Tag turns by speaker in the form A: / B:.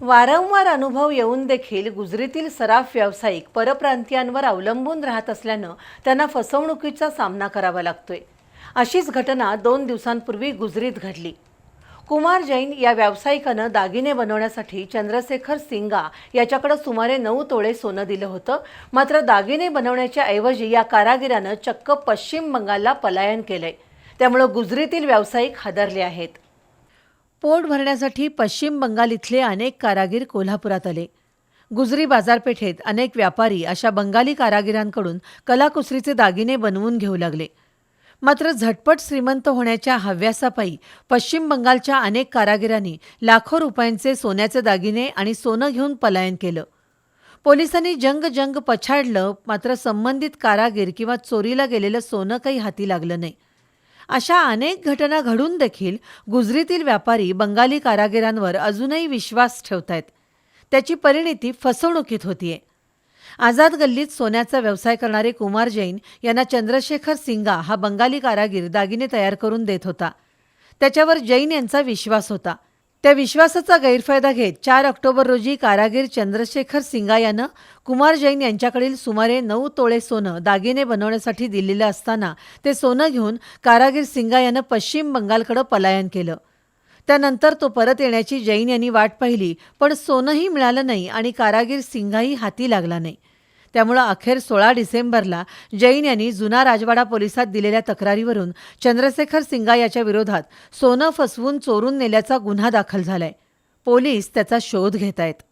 A: वारंवार अनुभव येऊन देखील गुजरीतील सराफ व्यावसायिक परप्रांतीयांवर अवलंबून राहत असल्यानं त्यांना फसवणुकीचा सामना करावा लागतोय. अशीच घटना दोन दिवसांपूर्वी गुजरीत घडली. कुमार जैन या व्यावसायिकानं दागिने बनवण्यासाठी चंद्रशेखर सिंगा याच्याकडे सुमारे नऊ तोळे सोनं दिलं होतं. मात्र दागिने बनवण्याच्या ऐवजी या कारागिरानं चक्क पश्चिम बंगालला पलायन केलंय. त्यामुळं गुजरीतील व्यावसायिक हादरले आहेत. पोट भरण्यासाठी पश्चिम बंगाल इथले अनेक कारागीर कोल्हापुरात आले. गुजरी बाजारपेठेत अनेक व्यापारी अशा बंगाली कारागिरांकडून कलाकुसरीचे दागिने बनवून घेऊ लागले. मात्र झटपट श्रीमंत होण्याच्या हव्यासापायी पश्चिम बंगालच्या अनेक कारागिरांनी लाखो रुपयांचे सोन्याचे दागिने आणि सोनं घेऊन पलायन केलं. पोलिसांनी जंग जंग पछाडलं मात्र संबंधित कारागीर किंवा चोरीला गेलेलं सोनं काही हाती लागलं नाही. अशा अनेक घटना घडून देखील गुजरीतील व्यापारी बंगाली कारागिरांवर अजूनही विश्वास ठेवतायत. त्याची परिणिती फसवणुकीत होतीये. आझाद गल्लीत सोन्याचा व्यवसाय करणारे कुमार जैन यांना चंद्रशेखर सिंगा हा बंगाली कारागीर दागिने तयार करून देत होता. त्याच्यावर जैन यांचा विश्वास होता. त्या विश्वासाचा गैरफायदा घेत चार ऑक्टोबर रोजी कारागीर चंद्रशेखर सिंगा यानं कुमार जैन यांच्याकडील सुमारे नऊ तोळे सोनं दागिने बनवण्यासाठी दिलेलं असताना ते सोनं घेऊन कारागीर सिंगा यानं पश्चिम बंगालकडे पलायन केलं. त्यानंतर तो परत येण्याची जैन यांनी वाट पाहिली पण सोनंही मिळालं नाही आणि कारागीर सिंगाही हाती लागला नाही. त्यामुळं अखेर सोळा डिसेंबरला जैन यांनी जुना राजवाडा पोलिसात दिलेल्या तक्रारीवरून चंद्रशेखर सिंगा याच्या विरोधात सोनं फसवून चोरून नेल्याचा गुन्हा दाखल झालाय. पोलीस त्याचा शोध घेत आहेत